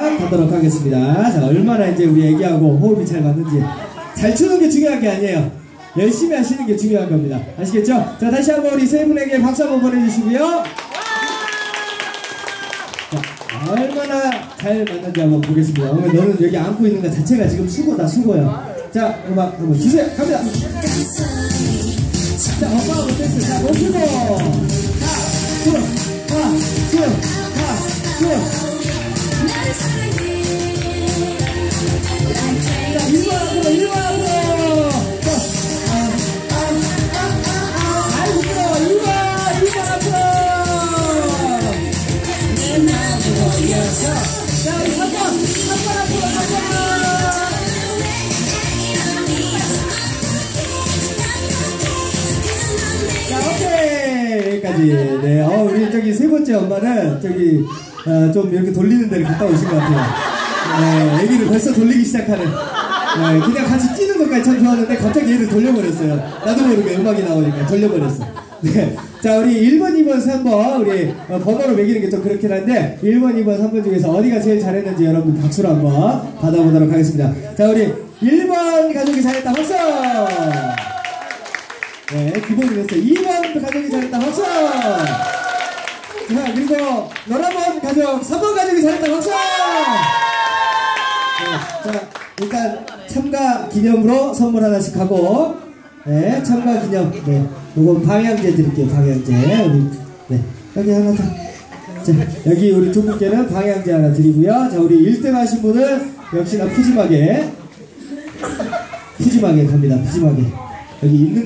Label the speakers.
Speaker 1: 가도록 하겠습니다. 자, 얼마나 이제 우리 애기하고 호흡이 잘 맞는지. 잘 추는 게 중요한 게 아니에요. 열심히 하시는 게 중요한 겁니다. 아시겠죠? 자, 다시 한번 우리 세 분에게 박수 한번 보내주시고요. 자, 얼마나 잘 맞는지 한번 보겠습니다. 오늘 너는 여기 안고 있는 것 자체가 지금 수고다, 수고요. 자, 음악 한번 주세요. 갑니다. 자, 엄마하고 댄스. 자, 높이고. 자, 숨, 하, 숨, 하, 숨. 자, 일번 앞 네. 어, 우리 저기 세 번째 엄마는 저기, 어, 좀 이렇게 돌리는 데를 갔다 오신 것 같아요. 네. 애기를 벌써 돌리기 시작하는. 네. 그냥 같이 뛰는 것까지 참 좋았는데 갑자기 얘를 돌려버렸어요. 나도 모르게 음악이 나오니까 돌려버렸어. 네. 자, 우리 1번, 2번, 3번, 우리 어, 번호로 매기는 게 좀 그렇긴 한데, 1번, 2번, 3번 중에서 어디가 제일 잘했는지 여러분 박수로 한번 받아보도록 하겠습니다. 자, 우리 1번 가족이 잘했다. 박수! 네, 기본이 됐어요. 2번 가족이 잘했다. 노라번 가족, 3번 가족이 잘했다. 박수! 네, 자, 일단 참가 기념으로 선물 하나씩 하고, 네, 참가 기념, 네, 요건 방향제 드릴게요. 방향제. 우리, 네, 여기 하나 더. 자, 여기 우리 두 분께는 방향제 하나 드리고요. 자, 우리 1등 하신 분은 역시나 푸짐하게, 푸짐하게 갑니다. 푸짐하게. 여기 있는